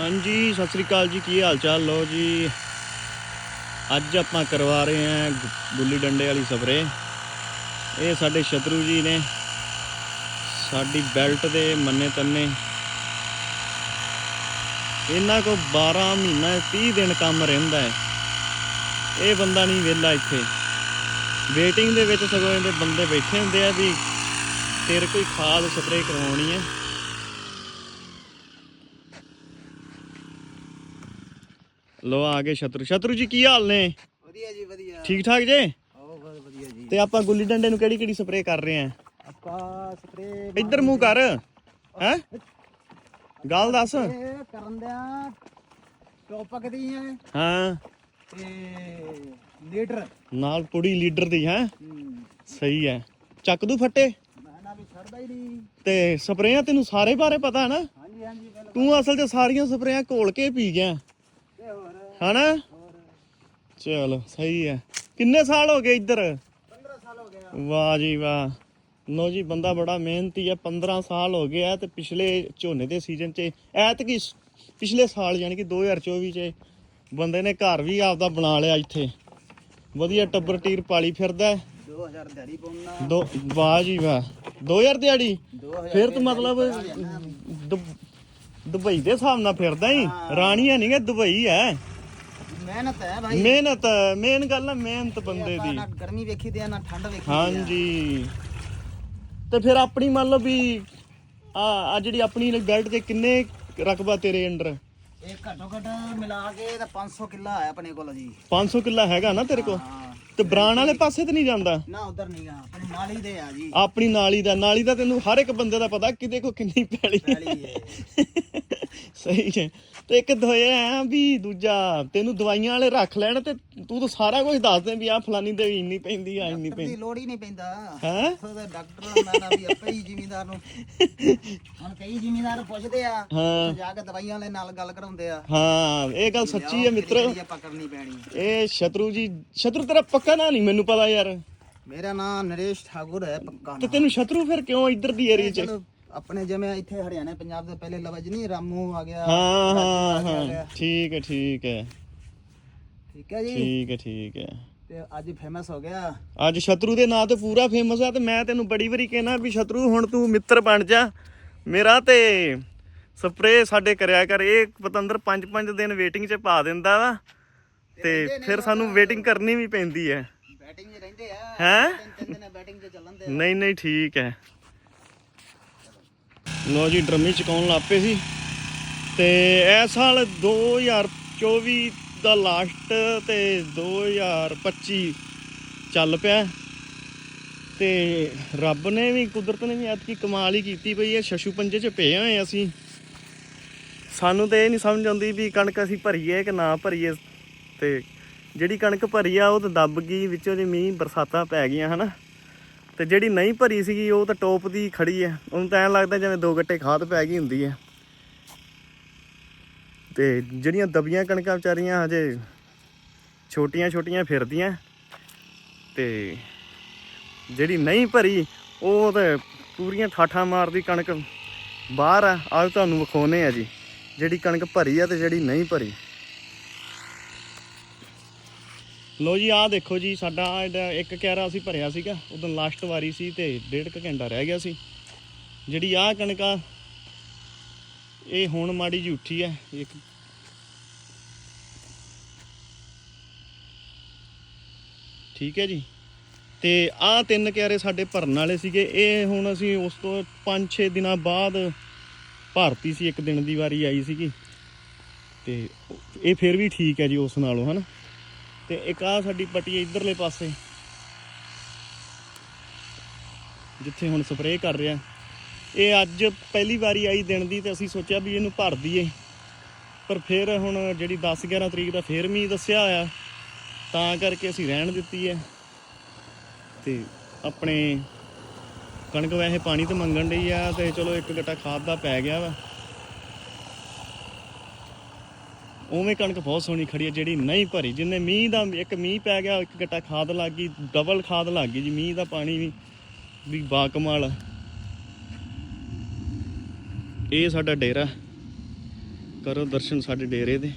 ਹਾਂਜੀ, ਸਤਿ ਸ੍ਰੀ ਅਕਾਲ ਜੀ, ਕੀ ਹਾਲ ਚਾਲ ਲੋ ਜੀ, ਅੱਜ ਆਪਾਂ ਕਰਵਾ ਰਹੇ ਹਾਂ ਗੁ- ਗੁੱਲੀ ਡੰਡੇ ਵਾਲੀ ਸਪਰੇ ਇਹ ਸਾਡੇ ਸ਼ਤਰੂ ਜੀ ਨੇ, ਸਾਡੀ ਬੈਲਟ ਦੇ ਮੰਨੇ ਤੰਨੇ। ਇਹਨਾਂ ਕੋ 12 ਮਹੀਨਾ 30 ਦਿਨ ਕੰਮ ਰਹਿੰਦਾ ਹੈ। ਇਹ ਬੰਦਾ ਨਹੀਂ ਵਿਹਲਾ ਇੱਥੇ। ਵੇਟਿੰਗ ਦੇ ਵਿੱਚ ਸਗੋਂ ਇਹਦੇ ਬੰਦੇ ਬੈਠੇ ਹੁੰਦੇ ਆ ਵੀ, ਤੇਰੇ ਕੋਈ ਖਾਦ ਸਪਰੇ ਕਰਵਾਉਣੀ ਹੈ। ਲੋ ਆ ਗਏ ਸ਼ਤਰੂ। ਸ਼ਤਰੂ ਜੀ ਕੀ ਹਾਲ ਨੇ? ਵਧੀਆ ਜੀ ਵਧੀਆ। ਠੀਕ ਠਾਕ ਜੇ? ਆਓ ਬਹੁਤ ਵਧੀਆ ਜੀ। ਤੇ ਆਪਾਂ ਗੁੱਲੀ ਡੰਡੇ ਨੂੰ ਕਿਹੜੀ ਕਿਹੜੀ ਸਪਰੇ ਕਰ ਰਹੇ ਆਂ ਆਪਾਂ ਇੱਧਰ ਮੂੰਹ ਕਰ। ਹੈ? ਗੱਲ ਦੱਸ। ਕਰਨ ਦਿਆਂ ਟੋਪਕ ਦੀ ਹੈ ਹਾਂ। ਤੇ ਲੀਡਰ। ਨਾਲ ਪੁੜੀ ਲੀਡਰ ਦੀ ਹੈ? ਸਹੀ ਹੈ। ਚੱਕ ਦੂ ਫੱਟੇ। ਤੇ ਸਪਰੇਆਂ ਤੈਨੂੰ ਸਾਰੇ ਬਾਰੇ ਪਤਾ ਹੈ ਨਾ? ਹਾਂਜੀ ਹਾਂਜੀ ਬਿਲਕੁਲ। ਤੂੰ ਅਸਲ 'ਚ ਸਾਰੀਆਂ ਸਪਰੇਆਂ ਘੋਲ ਕੇ ਪੀ ਗਿਆ। ਹਨਾ? ਚਲ ਸਹੀ ਹੈ। ਕਿੰਨੇ ਸਾਲ ਹੋ ਗਏ ਇੱਧਰ? 15 ਸਾਲ ਹੋ ਗਿਆ ਵਾਹ ਜੀ ਵਾਹ। ਲੋ ਜੀ ਬੰਦਾ ਬੜਾ ਮਿਹਨਤੀ ਹੈ 15 ਸਾਲ ਹੋ ਗਏ ਆ ਤੇ ਪਿਛਲੇ ਝੋਨੇ ਦੇ ਸੀਜ਼ਨ 'ਚ ਐਤਕੀ ਸ- ਪਿਛਲੇ ਸਾਲ ਯਾਨੀ ਕਿ 2024 'ਚ ਬੰਦੇ ਨੇ ਘਰ ਵੀ ਆਪਦਾ ਬਣਾ ਲਿਆ ਇੱਥੇ। ਵਧੀਆ ਟੱਬਰ ਟੀਰ ਪਾਲੀ ਫਿਰਦਾ। ਹੈ। 2000 ਦਿਹਾੜੀ ਪਾਉਣਾ। ਦੋ ਵਾਹ ਜੀ ਵਾਹ। 2000 ਦਿਹਾੜੀ? 2000 ਫਿਰ ਤੂੰ ਮਤਲਬ ਦੁਬ- ਦੁਬਈ ਦੇ ਹਿਸਾਬ ਨਾਲ ਫਿਰਦਾ ਹੀ। ਰਾਣੀਆਂ ਨਹੀਂ ਹੈ ਦੁਬਈ ਹੈ ਮਿਹਨਤ ਹੈ ਭਾਈ ਮਿਹਨਤ ਮੇਨ ਗੱਲ ਹੈ ਮਿਹਨਤ ਬੰਦੇ ਦੀ। ਨਾ ਗਰਮੀ ਵੇਖੀ ਤੇ ਨਾ ਠੰਡ ਵੇਖੀ। ਹਾਂਜੀ। ਤੇ ਫਿਰ ਆਪਣੀ ਮੰਨ ਲਓ ਵੀ ਆ ਆ ਜਿਹੜੀ ਆਪਣੀ ਬੈਲਟ ਤੇ ਕਿੰਨੇ ਰਕਬਾ ਤੇਰੇ ਅੰਡਰ? ਇਹ ਘੱਟੋ ਘੱਟ ਮਿਲਾ ਕੇ ਤਾਂ 500 ਕਿੱਲਾ ਹੈ ਆਪਣੇ ਕੋਲ ਜੀ। 500 ਕਿੱਲਾ ਹੈਗਾ ਨਾ ਤੇਰੇ ਕੋਲ? ਹਾਂ। ਤੇ ਬਰਾਨ ਵਾਲੇ ਪਾਸੇ ਤੇ ਨਹੀਂ ਜਾਂਦਾ? ਨਾ ਉਧਰ ਨਹੀਂ ਆ ਆਪਣੇ ਨਾਲ ਹੀ ਦੇ ਆ ਜੀ। ਆਪਣੀ ਨਾਲੀ ਦਾ ਨਾਲੀ ਦਾ ਤੈਨੂੰ ਹਰ ਇੱਕ ਬੰਦੇ ਦਾ ਪਤਾ ਕਿਤੇ ਕੋ ਕਿੰਨੀ ਪੈਲੀ ਹੈ। ਸਹੀ ਹੈ। ਤੇ ਇੱਕ ਦੋਏ ਆ ਵੀ ਦੂਜਾ ਤੈਨੂੰ ਦਵਾਈਆਂ ਵਾਲੇ ਰੱਖ ਲੈਣ ਤੇ ਤੂੰ ਤਾਂ ਸਾਰਾ ਕੁਝ ਦੱਸ ਦੇ ਵੀ ਆ ਫਲਾਨੀ ਦੇ ਇੰਨੀ ਪੈਂਦੀ ਆ ਇੰਨੀ ਪੈਂਦੀ। ਲੋੜ ਹੀ ਨਹੀਂ ਪੈਂਦਾ। ਹੈ? ਉਹਦਾ ਡਾਕਟਰ ਮੈਂ ਨਾ ਵੀ ਆਪੇ ਹੀ ਜ਼ਿਮੀਂਦਾਰ ਨੂੰ ਹੁਣ ਕਈ ਜ਼ਿਮੀਂਦਾਰ ਪੁੱਛਦੇ ਆ ਹਾਂ। ਜਾ ਕੇ ਦਵਾਈਆਂ ਵਾਲੇ ਨਾਲ ਗੱਲ ਕਰਾਉਂਦੇ ਆ। ਹਾਂ ਇਹ ਗੱਲ ਸੱਚੀ ਹੈ ਮਿੱਤਰੋ। ਇਹ ਸ਼ਤਰੂ ਜੀ ਸ਼ਤਰੂ ਤੇਰਾ ਪੱਕਾ ਨਾਂ ਨਹੀਂ ਮੈਨੂੰ ਪਤਾ ਯਾਰ। ਮੇਰਾ ਨਾਮ ਨਰੇਸ਼ ਠਾਕੁਰ ਹੈ ਪੱਕਾ ਤੇ। ਤੈਨੂੰ ਸ਼ਤਰੂ ਫਿਰ ਕਿਉਂ ਇੱਧਰ ਦੀ ਏਰੀਆ 'ਚ? ਆਪਣੇ ਜਿਵੇਂ ਇੱਥੇ ਹਰਿਆਣਾ ਪੰਜਾਬ ਦੇ ਪਹਿਲੇ ਲਵਜ ਨਹੀਂ ਰਾਮੂ ਆ ਗਿਆ ਹਾਂ ਹਾਂ ਹਾਂ। ਠੀਕ ਹੈ ਠੀਕ ਹੈ। ਠੀਕ ਹੈ ਜੀ? ਠੀਕ ਹੈ ਠੀਕ ਹੈ। ਤੇ ਅੱਜ ਫੇਮਸ ਹੋ ਗਿਆ। ਅੱਜ ਸ਼ਤਰੂ ਦੇ ਨਾਂ ਤੇ ਪੂਰਾ ਫੇਮਸ ਆ ਤੇ ਮੈਂ ਤੈਨੂੰ ਬੜੀ ਵਾਰੀ ਕਹਿਣਾ ਵੀ ਸ਼ਤਰੂ ਹੁਣ ਤੂੰ ਮਿੱਤਰ ਬਣ ਜਾ। ਮੇਰਾ ਤੇ ਸਪਰੇ ਸਾਡੇ ਕਰਿਆ ਕਰ ਇਹ ਪਤੰਦਰ 5-5 ਦਿਨ ਵੇਟਿੰਗ 'ਚ ਪਾ ਦਿੰਦਾ ਵਾ। ਤੇ ਫਿਰ ਸਾਨੂੰ ਵੇਟਿੰਗ ਕਰਨੀ ਵੀ ਪੈਂਦੀ ਹੈ। ਬੈਟਿੰਗ 'ਚ ਰਹਿੰਦੇ ਆ ਹੈਂ? ਤਿੰਨ ਤਿੰਨ ਦਿਨ ਬੈਟਿੰਗ 'ਚ ਚੱਲਣ ਦੇ ਨਹੀਂ ਨਹੀਂ ਠੀਕ ਹੈ। ਲੋ ਜੀ, ਡਰਮੀ ਚਕਾਉਣ ਲੱਪੇ ਸੀ। ਤੇ ਇਸ ਸਾਲ 2024 ਦਾ ਲਾਸਟ ਤੇ 2025 ਚੱਲ ਪਿਆ। ਤੇ ਰੱਬ ਨੇ ਵੀ, ਕੁਦਰਤ ਨੇ ਵੀ ਐਤਕੀ ਕਮਾਲ ਹੀ ਕੀਤੀ ਪਈ ਹੈ। ਸ਼ਸ਼ੂ ਪੰਜੇ 'ਚ ਪਏ ਹੋਏ ਅਸੀਂ। ਸਾਨੂੰ ਤੇ ਇਹ ਨਹੀਂ ਸਮਝ ਆਉਂਦੀ ਵੀ ਕਣਕ ਅਸੀਂ ਭਰੀਏ ਕਿ ਨਾ ਭਰੀਏ। ਤੇ ਜਿਹੜੀ ਕਣਕ ਭਰੀ ਆ, ਉਹ ਤਾਂ ਦੱਬ ਗਈ, ਵਿੱਚੋਂ ਜੇ ਮੀਂਹ, ਬਰਸਾਤਾਂ ਪੈ ਗਈਆਂ, ਹਨਾ। ਤੇ ਜਿਹੜੀ ਨਹੀਂ ਭਰੀ ਸੀਗੀ, ਉਹ ਤਾਂ ਟੋਪ ਦੀ ਖੜੀ ਹੈ ਉਹਨੂੰ ਤਾਂ ਐਂ ਲੱਗਦਾ ਜਿਵੇਂ ਦੋ ਗੱਟੇ ਖਾਦ ਪੈ ਗਈ ਹੁੰਦੀ ਹੈ ਤੇ ਜਿਹੜੀਆਂ ਦਬੀਆਂ ਕਣਕਾਂ ਵਿਚਾਰੀਆਂ ਹਜੇ ਛੋਟੀਆਂ ਛੋਟੀਆਂ ਫਿਰਦੀਆਂ। ਤੇ ਜਿਹੜੀ ਨਹੀਂ ਭਰੀ, ਉਹ ਤੇ ਪੂਰੀਆਂ ਠਾਠਾਂ ਮਾਰਦੀ ਕਣਕ ਬਾਹਰ ਆ। ਅੱਜ ਤੁਹਾਨੂੰ ਵਿਖਾਉਨੇ ਆ ਜੀ। ਜਿਹੜੀ ਕਣਕ ਭਰੀ ਆ ਤੇ ਜਿਹੜੀ ਨਹੀਂ ਭਰੀ। ਲੋ ਜੀ, ਆਹ ਦੇਖੋ ਜੀ, ਸਾਡਾ ਆਹ ਜਿਹੜਾ ਇੱਕ ਕੈਰਾ ਅਸੀਂ ਭਰਿਆ ਸੀਗਾ, ਉਦੋਂ ਲਾਸਟ ਵਾਰੀ ਸੀ ਤੇ ਡੇਢ ਕੁ ਘੰਟਾ ਰਹਿ ਗਿਆ ਸੀ। ਜਿਹੜੀ ਆਹ ਕਣਕ ਇਹ ਹੁਣ ਮਾੜੀ ਜਿਹੀ ਉੱਠੀ ਹੈ, ਇੱਕ ਠੀਕ ਹੈ ਜੀ। ਤੇ ਆਹ ਤਿੰਨ ਕਿਆਰੇ ਸਾਡੇ ਭਰਨ ਵਾਲੇ ਸੀਗੇ, ਇਹ ਹੁਣ ਅਸੀਂ ਉਸ ਤੋਂ 5-6 ਦਿਨਾਂ ਬਾਅਦ ਭਰਤੀ ਸੀ, ਇੱਕ ਦਿਨ ਦੀ ਵਾਰੀ ਆਈ ਸੀਗੀ। ਤੇ ਇਹ ਫਿਰ ਵੀ ਠੀਕ ਹੈ ਜੀ ਉਸ ਨਾਲੋਂ, ਹਨਾ? ਤੇ ਇੱਕ ਆ ਸਾਡੀ ਪੱਟੀ ਇਧਰਲੇ ਪਾਸੇ। ਜਿੱਥੇ ਹੁਣ ਸਪਰੇਅ ਕਰ ਰਿਹਾ। ਇਹ ਅੱਜ ਪਹਿਲੀ ਵਾਰੀ ਆਈ ਦਿਨ ਦੀ ਤੇ ਅਸੀਂ ਸੋਚਿਆ ਵੀ ਇਹਨੂੰ ਭਰ ਦਈਏ। ਪਰ ਫਿਰ ਹੁਣ ਜਿਹੜੀ 10 11 ਤਰੀਕ ਦਾ ਫੇਰ ਮੀਂਹ ਦੱਸਿਆ ਹੋਇਆ, ਤਾਂ ਕਰਕੇ ਅਸੀਂ ਰਹਿਣ ਦਿੱਤੀ ਹੈ। ਤੇ ਆਪਣੇ ਕਣਕ ਵੈਸੇ ਪਾਣੀ ਤੇ ਮੰਗਣ ਡਈ ਆ ਤੇ ਚਲੋ ਇੱਕ ਗੱਟਾ ਖਾਦ ਦਾ ਪੈ ਗਿਆ ਵਾ। ਉਵੇਂ ਕਣਕ ਬਹੁਤ ਸੋਹਣੀ ਖੜੀ ਹੈ, ਜਿਹੜੀ ਨਹੀਂ ਭਰੀ। ਜਿੰਨੇ ਮੀਂਹ ਦਾ ਇੱਕ ਮੀਂਹ ਪੈ ਗਿਆ, ਇੱਕ ਗੱਟਾ ਖਾਦ ਲੱਗ ਗਈ ਡਬਲ ਖਾਦ ਲੱਗ ਗਈ ਜੀ, ਮੀਂਹ ਦਾ ਪਾਣੀ ਵੀ ਵੀ ਬਾਕਮਾਲ। ਆ। ਇਹ ਸਾਡਾ ਡੇਰਾ। ਕਰੋ ਦਰਸ਼ਨ ਸਾਡੇ ਡੇਰੇ ਦੇ।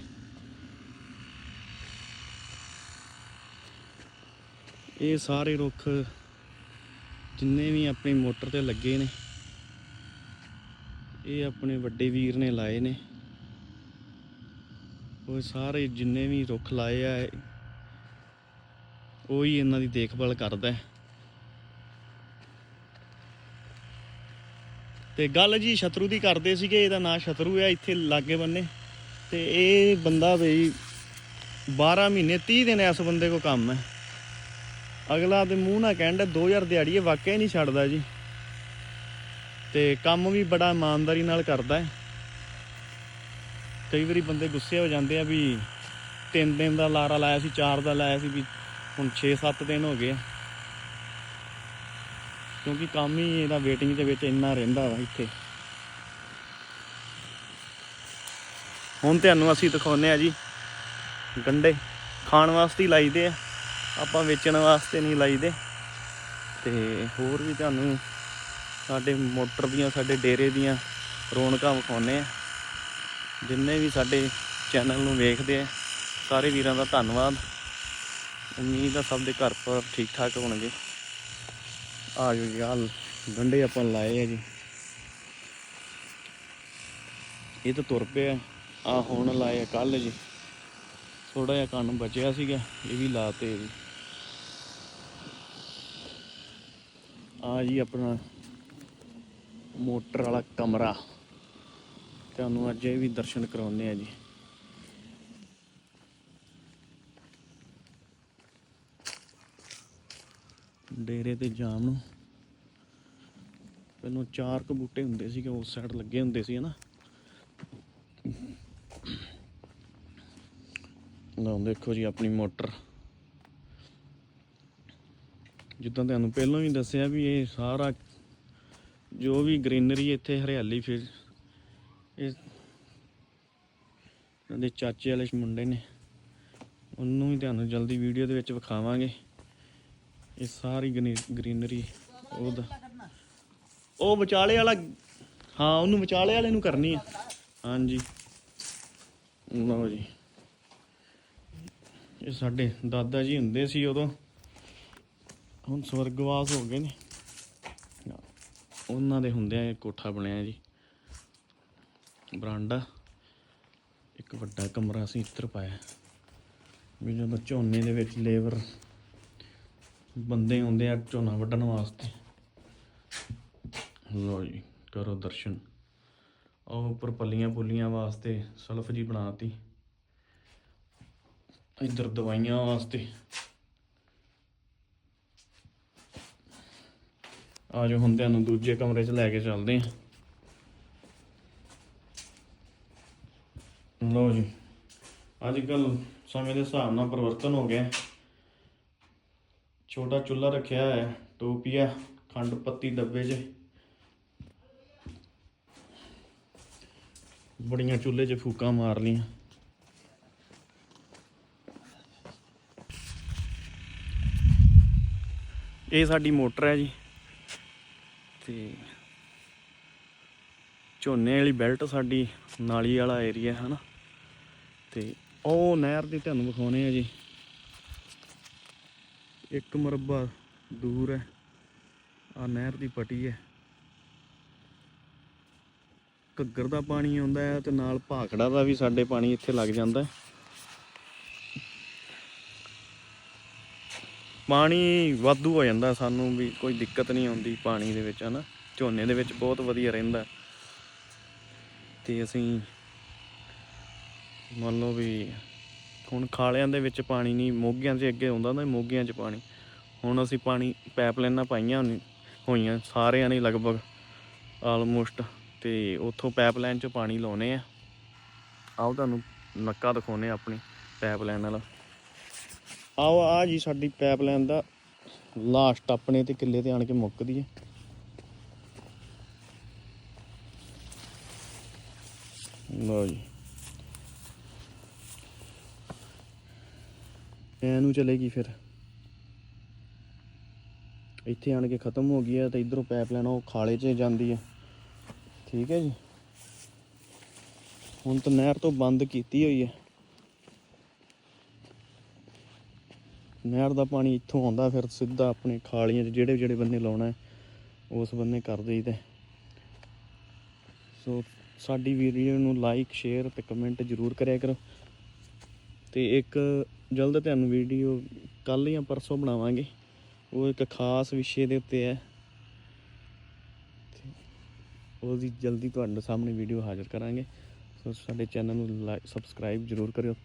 ਇਹ ਸਾਰੇ ਰੁੱਖ ਜਿੰਨੇ ਵੀ ਆਪਣੀ ਮੋਟਰ ਤੇ ਲੱਗੇ ਨੇ, ਇਹ ਆਪਣੇ ਵੱਡੇ ਵੀਰ ਨੇ ਲਾਏ ਨੇ। ਉਹ ਸਾਰੇ ਜਿੰਨੇ ਵੀ ਰੁੱਖ ਲਾਏ ਆ, ਉਹ ਹੀ ਇਹਨਾਂ ਦੀ ਦੇਖਭਾਲ ਕਰਦਾ ਹੈ। ਤੇ ਗੱਲ ਜੀ ਸ਼ਤਰੂ ਦੀ ਕਰਦੇ ਸੀਗੇ, ਇਹਦਾ ਨਾਂ ਸ਼ਤਰੂ ਹੈ ਇੱਥੇ ਲਾਗੇ ਬੰਨੇ। ਤੇ ਇਹ ਬੰਦਾ ਬਈ 12 ਮਹੀਨੇ 30 ਦਿਨ ਇਸ ਬੰਦੇ ਕੋ ਕੰਮ ਹੈ। ਅਗਲਾ ਤੇ ਮੂੰਹ ਨਾ ਕਹਿੰਦਾ 2000 ਦਿਹਾੜੀ ਇਹ ਵਾਕਿਆ ਹੀ ਨਹੀਂ ਛੱਡਦਾ ਜੀ। ਤੇ ਕੰਮ ਵੀ ਬੜਾ ਇਮਾਨਦਾਰੀ ਨਾਲ ਕਰਦਾ ਹੈ। ਕਈ ਵਾਰੀ ਬੰਦੇ ਗੁੱਸੇ ਹੋ ਜਾਂਦੇ ਆ ਵੀ ਤਿੰਨ ਦਿਨ ਦਾ ਲਾਰਾ ਲਾਇਆ ਸੀ, ਚਾਰ ਦਾ ਲਾਇਆ ਸੀ ਵੀ ਹੁਣ 6-7 ਦਿਨ ਹੋ ਗਏ ਆ। ਕਿਉਂਕਿ ਕੰਮ ਹੀ ਇਹਦਾ ਵੇਟਿੰਗ ਦੇ ਵਿੱਚ ਇੰਨਾ ਰਹਿੰਦਾ ਵਾ ਇੱਥੇ। ਹੁਣ ਤੁਹਾਨੂੰ ਅਸੀਂ ਦਿਖਾਉਂਦੇ ਆ ਜੀ, ਗੰਡੇ। ਖਾਣ ਵਾਸਤੇ ਹੀ ਲਾਈਦੇ ਆ, ਆਪਾਂ ਵੇਚਣ ਵਾਸਤੇ ਨਹੀਂ ਲਾਈਦੇ। ਤੇ ਹੋਰ ਵੀ ਤੁਹਾਨੂੰ ਸਾਡੇ ਮੋਟਰ ਦੀਆਂ, ਸਾਡੇ ਡੇਰੇ ਦੀਆਂ ਰੌਣਕਾਂ ਵਿਖਾਉਂਦੇ ਆ। ਜਿੰਨੇ ਵੀ ਸਾਡੇ ਚੈਨਲ ਨੂੰ ਵੇਖਦੇ ਆ, ਸਾਰੇ ਵੀਰਾਂ ਦਾ ਧੰਨਵਾਦ। ਉਮੀਦ ਆ ਸਭ ਦੇ ਘਰ ਪਰ ਠੀਕ ਠਾਕ ਹੋਣਗੇ। ਆ ਜੋ ਜੀ ਆਹ ਗੰਡੇ ਆਪਾਂ ਲਾਏ ਆ ਜੀ। ਇਹ ਤਾਂ ਤੁਰ ਪਿਆ। ਆ ਹੁਣ ਲਾਏ ਕੱਲ ਜੀ। ਥੋੜਾ ਜਿਹਾ ਕੰਨ ਬਚਿਆ ਸੀਗਾ, ਇਹ ਵੀ ਲਾਤੇ ਜੀ। ਆ ਜੀ ਆਪਣਾ ਮੋਟਰ ਵਾਲਾ ਕਮਰਾ। ਤੁਹਾਨੂੰ ਅੱਜ ਇਹ ਵੀ ਦਰਸ਼ਨ ਕਰਾਉਂਦੇ ਆ ਜੀ। ਡੇਰੇ ਤੇ ਜਾਮ ਨੂੰ। ਪਹਿਲਾਂ ਚਾਰ ਕੁ ਬੂਟੇ ਹੁੰਦੇ ਸੀਗੇ ਉਸ ਸਾਈਡ ਲੱਗੇ ਹੁੰਦੇ ਸੀ, ਹਨਾ। ਲਓ, ਦੇਖੋ ਜੀ ਆਪਣੀ ਮੋਟਰ। ਜਿੱਦਾਂ ਤੁਹਾਨੂੰ ਪਹਿਲਾਂ ਵੀ ਦੱਸਿਆ ਵੀ ਇਹ ਸਾਰਾ ਜੋ ਵੀ ਗ੍ਰੀਨਰੀ ਇੱਥੇ ਹਰਿਆਲੀ ਫਿਰ ਇਹ ਉਹਦੇ ਚਾਚੇ ਵਾਲੇ ਮੁੰਡੇ ਨੇ। ਉਹਨੂੰ ਵੀ ਤੁਹਾਨੂੰ ਜਲਦੀ ਵੀਡੀਓ ਦੇ ਵਿੱਚ ਵਿਖਾਵਾਂਗੇ। ਇਹ ਸਾਰੀ ਗ੍ਰੀਨਰੀ ਉਹਦਾ। ਉਹ ਵਿਚਾਲੇ ਵਾਲਾ, ਹਾਂ, ਉਹਨੂੰ ਵਿਚਾਲੇ ਵਾਲੇ ਨੂੰ ਕਰਨੀ ਆ। ਹਾਂਜੀ। ਲਓ ਜੀ। ਇਹ ਸਾਡੇ ਦਾਦਾ ਜੀ ਹੁੰਦੇ ਸੀ ਉਦੋਂ। ਹੁਣ ਸਵਰਗਵਾਸ ਹੋ ਗਏ ਨੇ, ਉਹਨਾਂ ਦੇ ਹੁੰਦਿਆਂ ਇਹ ਕੋਠਾ ਬਣਿਆ ਜੀ। ਬਰਾਂਡਾ। ਇੱਕ ਵੱਡਾ ਕਮਰਾ ਅਸੀਂ ਇੱਧਰ ਪਾਇਆ। ਵੀ ਜਦੋਂ ਝੋਨੇ ਦੇ ਵਿੱਚ ਲੇਬਰ ਬੰਦੇ ਆਉਂਦੇ ਆ ਝੋਨਾ ਵੱਢਣ ਵਾਸਤੇ। ਲੋ ਜੀ, ਕਰੋ ਦਰਸ਼ਨ। ਉਹ ਉੱਪਰ ਪੱਲੀਆਂ ਪੁੱਲੀਆਂ ਵਾਸਤੇ ਸਲਫ ਜੀ ਬਣਾਤੀ। ਇੱਧਰ ਦਵਾਈਆਂ ਵਾਸਤੇ। ਆ ਜੋ ਹੁੰਦਿਆਂ ਨੂੰ ਦੂਜੇ ਕਮਰੇ 'ਚ ਲੈ ਕੇ ਚੱਲਦੇ ਆ। ਲੋ ਜੀ। ਅੱਜ ਕੱਲ ਸਮੇਂ ਦੇ ਹਿਸਾਬ ਨਾਲ ਪਰਿਵਰਤਨ ਹੋ ਗਿਆ। ਛੋਟਾ ਚੁੱਲ੍ਹਾ ਰੱਖਿਆ ਹੈ ਟੋਪੀਆ, ਖੰਡ ਪੱਤੀ ਡੱਬੇ 'ਚ। ਬੜੀਆਂ ਚੁੱਲ੍ਹੇ 'ਚ ਫੂਕਾਂ ਮਾਰ ਲੀਆਂ ਇਹ ਸਾਡੀ ਮੋਟਰ ਹੈ ਜੀ। ਤੇ ਝੋਨੇ ਵਾਲੀ ਬੈਲਟ ਸਾਡੀ ਨਾਲੀ ਵਾਲਾ ਏਰੀਆ ਹੈ ਨਾ। ਤੇ ਉਹ ਨਹਿਰ ਦੀ ਤੁਹਾਨੂੰ ਵਿਖਾਉਣੇ ਆ ਜੀ। ਇੱਕ ਮਰਬਾ ਦੂਰ ਹੈ। ਆ ਨਹਿਰ ਦੀ ਪਟੀ ਹੈ। ਘੱਗਰ ਦਾ ਪਾਣੀ ਆਉਂਦਾ ਹੈ ਤੇ ਨਾਲ ਭਾਖੜਾ ਦਾ ਵੀ ਸਾਡੇ ਪਾਣੀ ਇੱਥੇ ਲੱਗ ਜਾਂਦਾ ਹੈ। ਪਾਣੀ ਵਾਧੂ ਹੋ ਜਾਂਦਾ ਸਾਨੂੰ ਵੀ, ਕੋਈ ਦਿੱਕਤ ਨਹੀਂ ਆਉਂਦੀ ਪਾਣੀ ਦੇ ਵਿੱਚ, ਹਨਾ? ਝੋਨੇ ਦੇ ਵਿੱਚ ਬਹੁਤ ਵਧੀਆ ਰਹਿੰਦਾ। ਤੇ ਅਸੀਂ ਮੰਨ ਲਓ ਵੀ ਹੁਣ ਖਾਲਿਆਂ ਦੇ ਵਿੱਚ ਪਾਣੀ ਨਹੀਂ, ਮੋਗਿਆਂ 'ਚ ਅੱਗੇ ਆਉਂਦਾ ਹੁੰਦਾ ਸੀ ਮੋਗਿਆਂ 'ਚ ਪਾਣੀ। ਹੁਣ ਅਸੀਂ ਪਾਣੀ ਪਾਈਪਲਾਈਨਾਂ ਪਾਈਆਂ ਹੋਈਆਂ, ਸਾਰਿਆਂ ਨੇ ਲਗਭਗ ਆਲਮੋਸਟ ਤੇ ਉੱਥੋਂ ਪਾਈਪਲਾਈਨ 'ਚ ਪਾਣੀ ਲਾਉਨੇ ਆ। ਆਓ ਤੁਹਾਨੂੰ ਨੱਕਾ ਦਿਖਾਉਨੇ ਆ ਆਪਣੀ ਪਾਈਪਲਾਈਨ ਨਾਲ ਆਓ, ਆ ਜੀ ਸਾਡੀ ਪਾਈਪਲਾਈਨ ਦਾ ਲਾਸਟ ਆਪਣੇ ਤੇ ਕਿੱਲੇ ਤੇ ਆਣ ਕੇ ਮੁੱਕਦੀ ਹੈ ਲਓ ਜੀ। ਐ ਨੂੰ ਚਲੇਗੀ ਫਿਰ। ਇੱਥੇ ਆਣ ਕੇ ਖਤਮ ਹੋ ਗਈ ਹੈ ਤੇ ਇਧਰੋਂ ਪਾਈਪਲਾਈਨ ਉਹ ਖਾਲੇ 'ਚ ਜਾਂਦੀ ਹੈ ਠੀਕ ਹੈ ਜੀ। ਹੁਣ ਤਾਂ ਨਹਿਰ ਤੋਂ ਬੰਦ ਕੀਤੀ ਹੋਈ ਹੈ ਨਹਿਰ ਦਾ ਪਾਣੀ ਇੱਥੋਂ ਆਉਂਦਾ ਫਿਰ ਸਿੱਧਾ ਆਪਣੇ ਖਾਲੀਆਂ 'ਚ ਜਿਹੜੇ ਜਿਹੜੇ ਬੰਨੇ ਲਾਉਣਾ ਉਸ ਬੰਨੇ ਕਰ ਦੇਈਦਾ। ਸੋ ਸਾਡੀ ਵੀਡੀਓ ਨੂੰ ਲਾਈਕ ਸ਼ੇਅਰ ਤੇ ਕਮੈਂਟ ਜ਼ਰੂਰ ਕਰਿਆ ਕਰੋ। ਤੇ ਇੱਕ ਜਲਦ ਤੁਹਾਨੂੰ ਵੀਡੀਓ ਕੱਲ ਜਾਂ ਪਰਸੋਂ ਬਣਾਵਾਂਗੇ। ਉਹ ਇੱਕ ਖਾਸ ਵਿਸ਼ੇ ਦੇ ਉੱਤੇ ਹੈ। ਤੇ ਉਹਦੀ ਜਲਦੀ ਤੁਹਾਡੇ ਸਾਹਮਣੇ ਵੀਡੀਓ ਹਾਜ਼ਰ ਕਰਾਂਗੇ। ਸੋ ਸਾਡੇ ਚੈਨਲ ਨੂੰ ਲਾਈਕ ਸਬਸਕ੍ਰਾਈਬ ਜ਼ਰੂਰ ਕਰਿਓ।